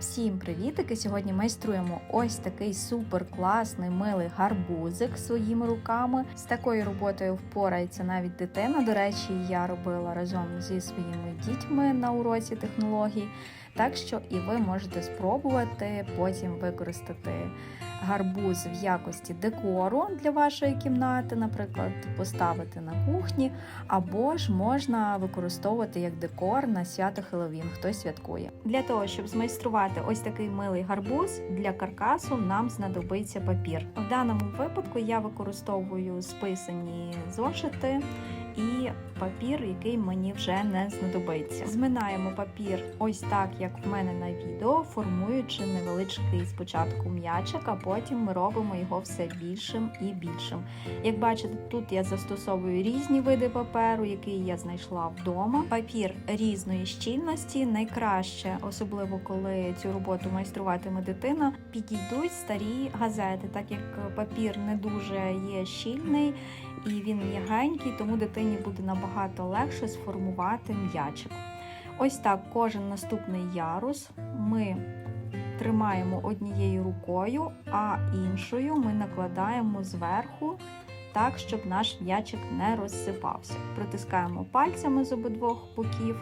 Всім привітики! Сьогодні майструємо ось такий супер класний милий гарбузик своїми руками. З такою роботою впорається навіть дитина. До речі, я робила разом зі своїми дітьми на уроці технологій. Так що і ви можете спробувати потім використати гарбуз в якості декору для вашої кімнати, наприклад, поставити на кухні, або ж можна використовувати як декор на свято Хеллоуін, хтось святкує. Для того, щоб змайструвати ось такий милий гарбуз, для каркасу нам знадобиться папір. В даному випадку я використовую списані зошити і папір, який мені вже не знадобиться. Зминаємо папір ось так, як в мене на відео, формуючи невеличкий спочатку м'ячик, а потім ми робимо його все більшим і більшим. Як бачите, тут я застосовую різні види паперу, який я знайшла вдома. Папір різної щільності найкраще, особливо коли цю роботу майструватиме дитина, підійдуть старі газети, так як папір не дуже є щільний і він м'ягенький, тому дитині буде набагато легше сформувати м'ячик. Ось так кожен наступний ярус ми тримаємо однією рукою, а іншою ми накладаємо зверху. Так, щоб наш м'ячик не розсипався. Притискаємо пальцями з обидвох боків.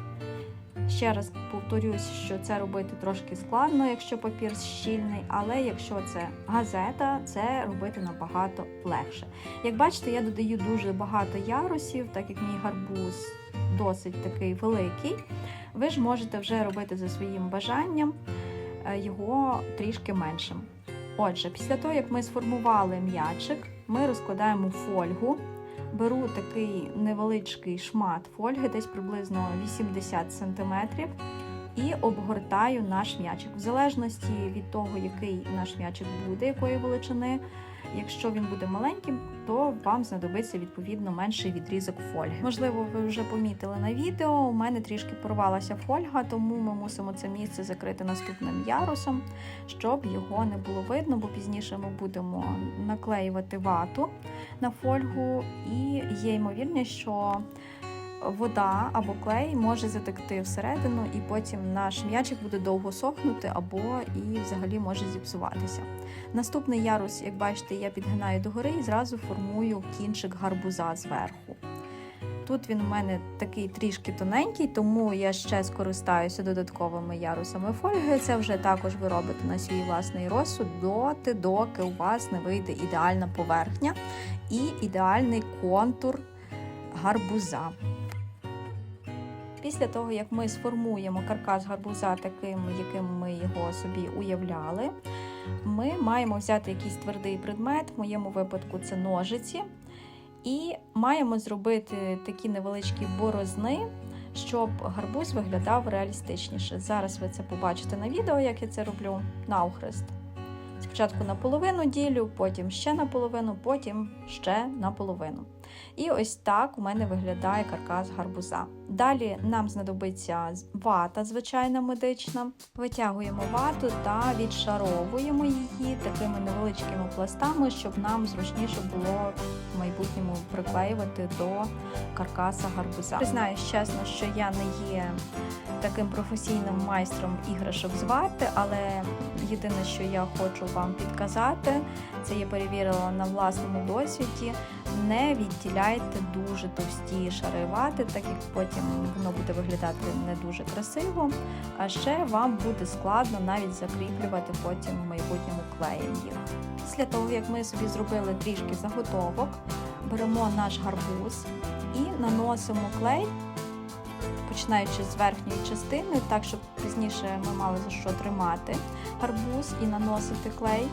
Ще раз повторюсь, що це робити трошки складно, якщо папір щільний, але якщо це газета, це робити набагато легше. Як бачите, я додаю дуже багато ярусів, так як мій гарбуз досить такий великий. Ви ж можете вже робити за своїм бажанням е, його трішки меншим. Отже, після того, як ми сформували м'ячик, ми розкладаємо фольгу. Беру такий невеличкий шмат фольги, десь приблизно 80 см, і обгортаю наш м'ячик. В залежності від того, який наш м'ячик буде, якої величини. Якщо він буде маленьким, то вам знадобиться відповідно менший відрізок фольги. Можливо, ви вже помітили на відео. У мене трішки порвалася фольга, тому ми мусимо це місце закрити наступним ярусом, щоб його не було видно, бо пізніше ми будемо наклеювати вату на фольгу, і є ймовірність, що вода або клей може затекти всередину, і потім наш м'ячик буде довго сохнути, або і взагалі може зіпсуватися. Наступний ярус, як бачите, я підгинаю догори і зразу формую кінчик гарбуза зверху. Тут він у мене такий трішки тоненький, тому я ще скористаюся додатковими ярусами фольги. Це вже також ви робите на свій власний розсуд, доти, доки у вас не вийде ідеальна поверхня і ідеальний контур гарбуза. Після того, як ми сформуємо каркас гарбуза таким, яким ми його собі уявляли, ми маємо взяти якийсь твердий предмет, в моєму випадку це ножиці, і маємо зробити такі невеличкі борозни, щоб гарбуз виглядав реалістичніше. Зараз ви це побачите на відео, як я це роблю навхрест. Спочатку наполовину ділю, потім ще наполовину, потім ще наполовину. І ось так у мене виглядає каркас гарбуза. Далі нам знадобиться вата, звичайна медична. Витягуємо вату та відшаровуємо її такими невеличкими пластами, щоб нам зручніше було в майбутньому приклеювати до каркаса гарбуза. Признаюсь чесно, що я не є таким професійним майстром іграшок з вати, але єдине, що я хочу вам підказати, це я перевірила на власному досвіді. Не відділяйте дуже товсті шари вати, так як потім воно буде виглядати не дуже красиво. А ще вам буде складно навіть закріплювати потім в майбутньому клеєм їх. Після того, як ми собі зробили трішки заготовок, беремо наш гарбуз і наносимо клей, починаючи з верхньої частини, так щоб пізніше ми мали за що тримати гарбуз і наносити клей.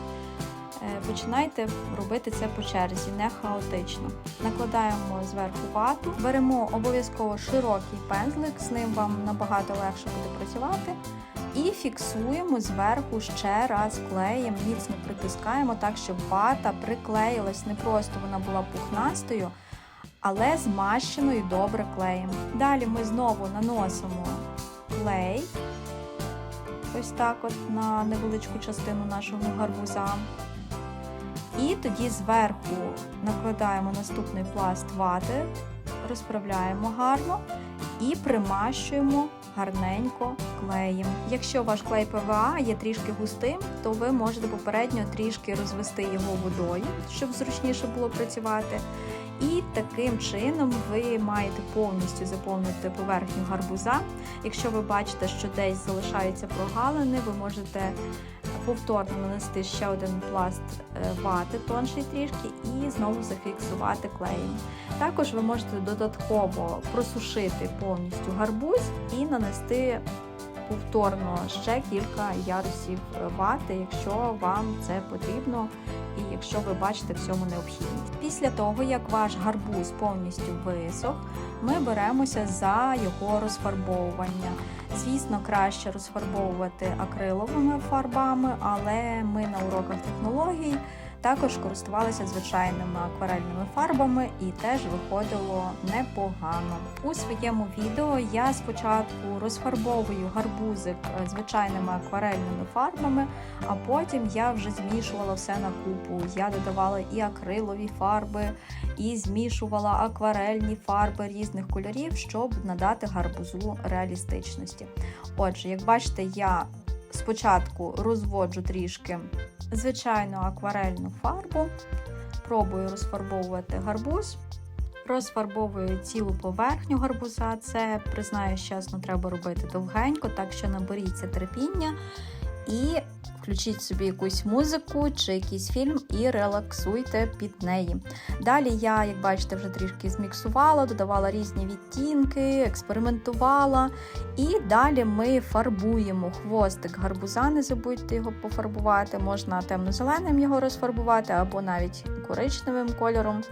Починайте робити це по черзі, не хаотично. Накладаємо зверху вату, беремо обов'язково широкий пензлик, з ним вам набагато легше буде працювати. І фіксуємо зверху ще раз клеєм, міцно притискаємо так, щоб вата приклеїлась. Не просто вона була пухнастою, але змащеною добре клеєм. Далі ми знову наносимо клей, ось так от на невеличку частину нашого гарбуза. І тоді зверху накладаємо наступний пласт вати, розправляємо гарно і примащуємо гарненько клеєм. Якщо ваш клей ПВА є трішки густим, то ви можете попередньо трішки розвести його водою, щоб зручніше було працювати. І таким чином ви маєте повністю заповнити поверхню гарбуза. Якщо ви бачите, що десь залишаються прогалини, ви можете повторно нанести ще один пласт е, вати тонший трішки і знову зафіксувати клеєм. Також ви можете додатково просушити повністю гарбуз і нанести повторно ще кілька ярусів е, вати, якщо вам це потрібно і якщо ви бачите в цьому необхідність. Після того, як ваш гарбуз повністю висох, ми беремося за його розфарбовування. Звісно, краще розфарбовувати акриловими фарбами, але ми на уроках технологій також користувалися звичайними акварельними фарбами і теж виходило непогано. У своєму відео я спочатку розфарбовую гарбузик е, звичайними акварельними фарбами, а потім я вже змішувала все на купу. Я додавала і акрилові фарби, і змішувала акварельні фарби різних кольорів, щоб надати гарбузу реалістичності. Отже, як бачите, я спочатку розводжу трішки звичайну акварельну фарбу, пробую розфарбовувати гарбуз. Розфарбовую цілу поверхню гарбуза. Це, признаюсь чесно, треба робити довгенько, так що наберіться терпіння і включіть собі якусь музику чи якийсь фільм і релаксуйте під неї. Далі я, як бачите, вже трішки зміксувала, додавала різні відтінки, експериментувала. І далі ми фарбуємо хвостик гарбуза, не забудьте його пофарбувати, можна темно-зеленим його розфарбувати або навіть коричневим кольором.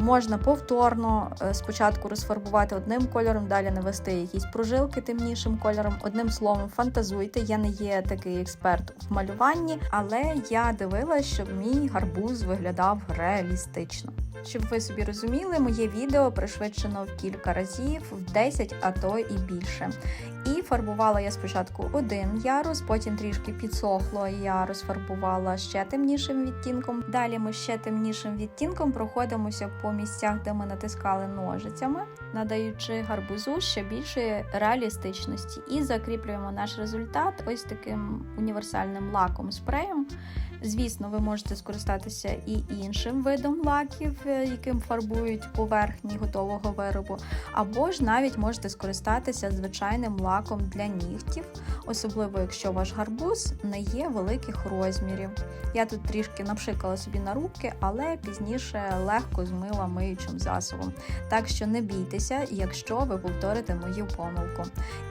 Можна повторно е, спочатку розфарбувати одним кольором, далі навести якісь прожилки темнішим кольором. Одним словом, фантазуйте. Я не є такий експерт в малюванні, але я дивилася, щоб мій гарбуз виглядав реалістично. Щоб ви собі розуміли, моє відео пришвидшено в кілька разів, в 10, а то і більше. І фарбувала я спочатку один ярус, потім трішки підсохло, і я розфарбувала ще темнішим відтінком. Далі ми ще темнішим відтінком проходимося по місцях, де ми натискали ножицями, надаючи гарбузу ще більшої реалістичності. І закріплюємо наш результат ось таким універсальним лаком спреєм. Звісно, ви можете скористатися і іншим видом лаків, е, яким фарбують поверхні готового виробу, або ж навіть можете скористатися звичайним лаком для нігтів, особливо якщо ваш гарбуз не є великих розмірів. Я тут трішки напшикала собі на руки, але пізніше легко змила миючим засобом. Так що не бійтеся, якщо ви повторите мою помилку.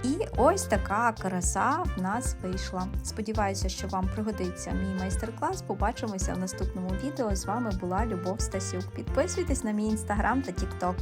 І ось така краса в нас вийшла. Сподіваюся, що вам пригодиться мій майстер-клас. Побачимося в наступному відео. З вами була Любов Стасюк. Підписуйтесь на мій інстаграм та тікток.